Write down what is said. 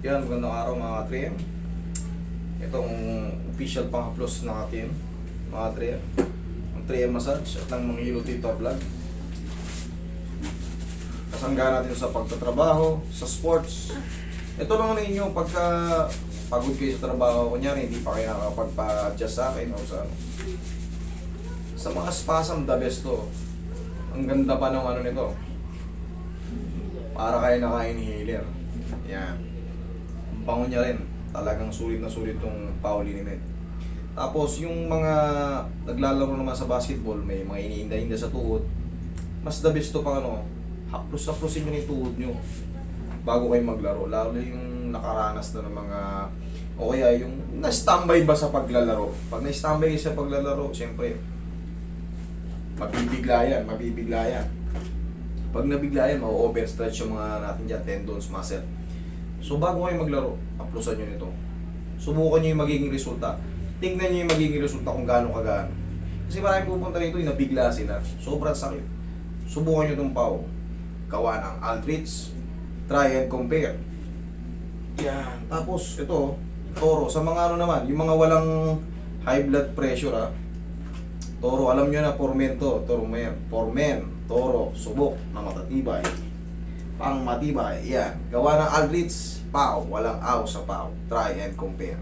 Yan, magandang araw mga 3M. Itong official pang-haplos ng atin, mga 3M. Ang 3M massage at ng mga hilo dito vlog. Kasangga natin sa pagtatrabaho, sa sports. Ito lang ninyo pagka pagod kayo sa trabaho, kunyari hindi pa kayo nakakapagpa-adjust sa akin o sa ano. Sa mga spasm, the best to. Ang ganda pa ng ano nito. Para kayo naka-inhaler. Yan. Ang bango niya rin. Talagang sulit na sulit tong Pauli ni Ned. Tapos yung mga naglalaro naman sa basketball, may mga iniinda-inda sa tuhod. Mas the best to pang ano, haplos-haplosin nyo na yung tuhod nyo bago kayo maglaro. Lalo yung nakaranas na ng mga o kaya yung na-standby ba sa paglalaro. Pag na-standby sa paglalaro, siyempre, mabibigla yan, mabibigla yan. Pag nabigla yan, ma-overstretch yung mga natin dyan, tendons, muscle. So bago kayo maglaro, aplusan nyo nito. Subukan nyo yung magiging resulta. Tingnan nyo yung magiging resulta kung gaano kagaano. Kasi maraming pupunta rito, yung nabigla sila. Sobrang sakit. Subukan nyo itong pau. Gawa ng Aldrich. Try and compare. Yan. Tapos, ito, toro. Sa mga ano naman, yung mga walang high blood pressure, ah. Toro, alam nyo na, pormento, toro men, toro, subok na matatibay. Pang matibay, yan. Gawa ng Aldrich, pau, walang aw sa pau. Try and compare.